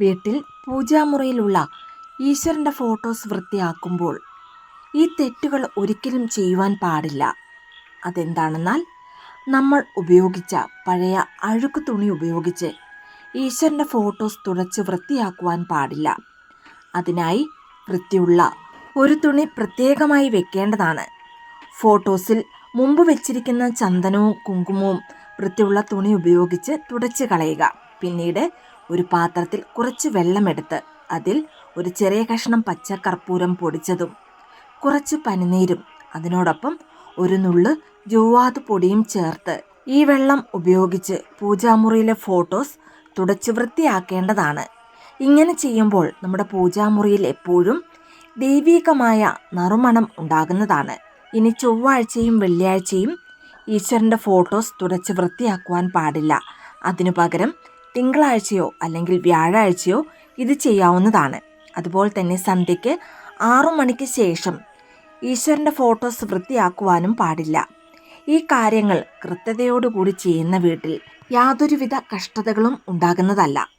വീട്ടിൽ പൂജാമുറിയിലുള്ള ഈശ്വരന്റെ ഫോട്ടോസ് വൃത്തിയാക്കുമ്പോൾ ഈ തെറ്റുകൾ ഒരിക്കലും ചെയ്യുവാൻ പാടില്ല. അതെന്താണെന്നാൽ നമ്മൾ ഉപയോഗിച്ച പഴയ അഴുക്ക് തുണി ഉപയോഗിച്ച് ഈശ്വരന്റെ ഫോട്ടോസ് തുടച്ച് വൃത്തിയാക്കുവാൻ പാടില്ല. അതിനായി വൃത്തിയുള്ള ഒരു തുണി പ്രത്യേകമായി വെക്കേണ്ടതാണ്. ഫോട്ടോസിൽ മുമ്പ് വെച്ചിരിക്കുന്ന ചന്ദനവും കുങ്കുമവും വൃത്തിയുള്ള തുണി ഉപയോഗിച്ച് തുടച്ച് കളയുക. പിന്നീട് ഒരു പാത്രത്തിൽ കുറച്ച് വെള്ളമെടുത്ത് അതിൽ ഒരു ചെറിയ കഷ്ണം പച്ചക്കർപ്പൂരം പൊടിച്ചതും കുറച്ച് പനിനീരും അതിനോടൊപ്പം ഒരു നുള്ള് ജുവാത് പൊടിയും ചേർത്ത് ഈ വെള്ളം ഉപയോഗിച്ച് പൂജാമുറിയിലെ ഫോട്ടോസ് തുടച്ചു വൃത്തിയാക്കേണ്ടതാണ്. ഇങ്ങനെ ചെയ്യുമ്പോൾ നമ്മുടെ പൂജാമുറിയിൽ എപ്പോഴും ദൈവീകമായ നറുമണം ഉണ്ടാകുന്നതാണ്. ഇനി ചൊവ്വാഴ്ചയും വെള്ളിയാഴ്ചയും ഈശ്വരന്റെ ഫോട്ടോസ് തുടച്ച് വൃത്തിയാക്കുവാൻ പാടില്ല. അതിനു പകരം തിങ്കളാഴ്ചയോ അല്ലെങ്കിൽ വ്യാഴാഴ്ചയോ ഇത് ചെയ്യാവുന്നതാണ്. അതുപോലെ തന്നെ സന്ധ്യയ്ക്ക് ആറു മണിക്ക് ശേഷം ഈശ്വരന്റെ ഫോട്ടോസ് വൃത്തിയാക്കുവാനും പാടില്ല. ഈ കാര്യങ്ങൾ കൃത്യതയോടുകൂടി ചെയ്യുന്ന വീട്ടിൽ യാതൊരുവിധ കഷ്ടതകളും ഉണ്ടാകുന്നതല്ല.